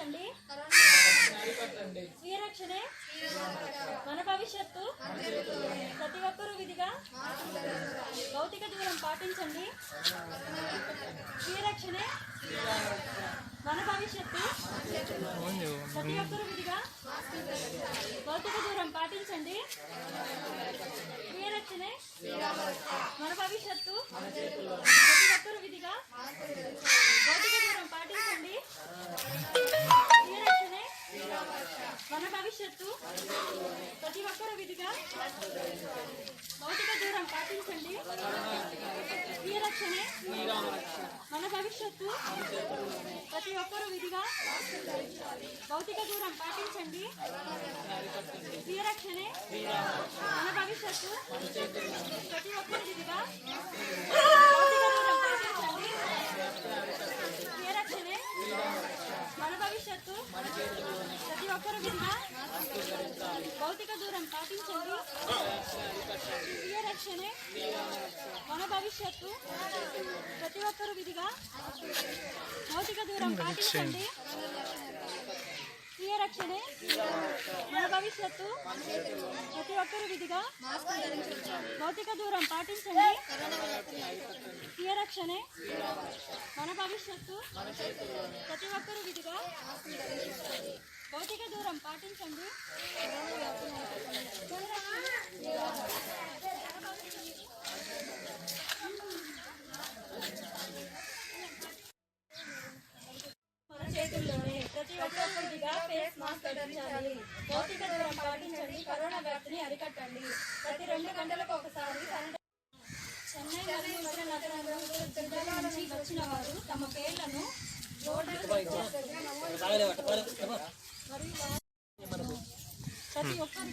పాటించండి స్వీయ రక్షణే మన భవిష్యత్తు. ప్రతి ఒక్కరూ విధిగా భౌతిక దూరం పాటించండి. స్వీయ రక్షణే మన భవిష్యత్తు. ప్రతి ఒక్కరూ విధిగా భౌతిక దూరం పాటించండి. స్వీయ రక్షణే మన భవిష్యత్తు. ప్రతి ఒక్కరూ విధిగా భౌతిక రక్షణే మన భవిష్యత్తు? ప్రతి ఒక్కరూ విధిగా భౌతిక దూరం పాటించండి. స్వీయరక్షణే మన భవిష్యత్తు. ప్రతి ఒక్కరు విధిగా భౌతిక దూరం మన భవిష్యత్తు. భౌతిక దూరం పాటించండి. స్వీయ రక్షణే మన భవిష్యత్తు. ప్రతి ఒక్కరూ విధిగా భౌతిక దూరం పాటించండి. స్వీయ రక్షణే మన భవిష్యత్తు. ప్రతి ఒక్కరూ విధిగా భౌతిక దూరం పాటించండి. స్వీయ రక్షణే మన భవిష్యత్తు. ప్రతి ఒక్కరూ విధిగా భౌతిక దూరం పాటించండి. చేతుల్లోనే ప్రతి ఒక్కరు విధిగా ఫేస్ మాస్క్ ధరించాలి. భౌతిక దూరం పాటించండి. కరోనా వ్యాప్తిని అరికట్టండి. ప్రతి రెండు గంటలకు ఒకసారి చెన్నై మరియు ఇతర నగరాల్లో జిల్లాల నుంచి వచ్చిన వారు తమ పేర్లను రోడ్డు ప్రతి ఒక్కరి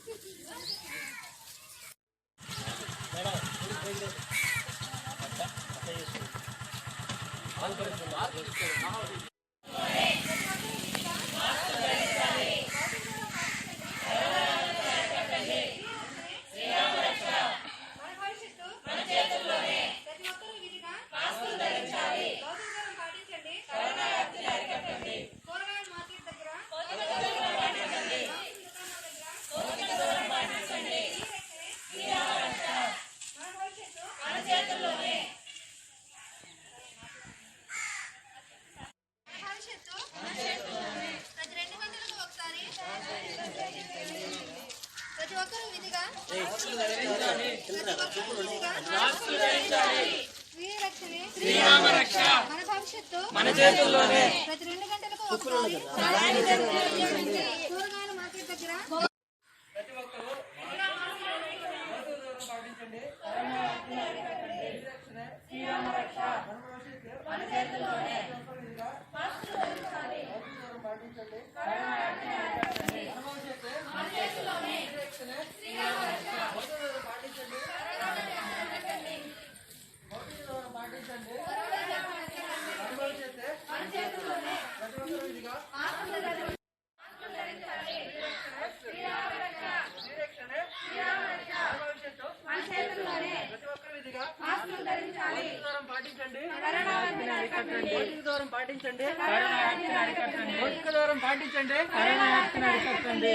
Thank you. శ్రీరామ రక్ష మన భవిష్యత్తు మన చేతుల్లోనే. ప్రతి రెండు గంటలకు కూరగాయల మార్కెట్ దగ్గర ప్రతి పాటించండి శ్రీరామ రక్ష మన చేతుల్లోనే పాటించండి కరోనా వ్యాప్తిని అరికట్టండి మన భవిష్యత్తు మన చేతుల్లోనే రక్షణ శ్రీరామ రక్ష భౌతిక దూరం పాటించండి భౌతిక దూరం పాటించండి మన భవిష్యత్తు మన చేతుల్లోనే ప్రతి ఒక్కరూ ఇదిగా శ్రీరామ భౌతిక దూరం పాటించండి. భౌతిక దూరం పాటించండి అరికట్టండి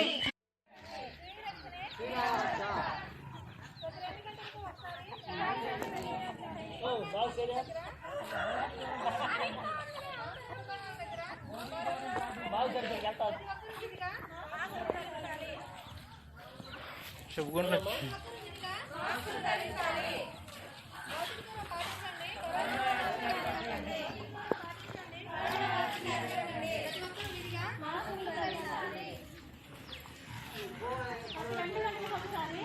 చెప్పుకుంటున్నా మాస్క్ ధరించాలి రెండు గంటలకు ఒకసారి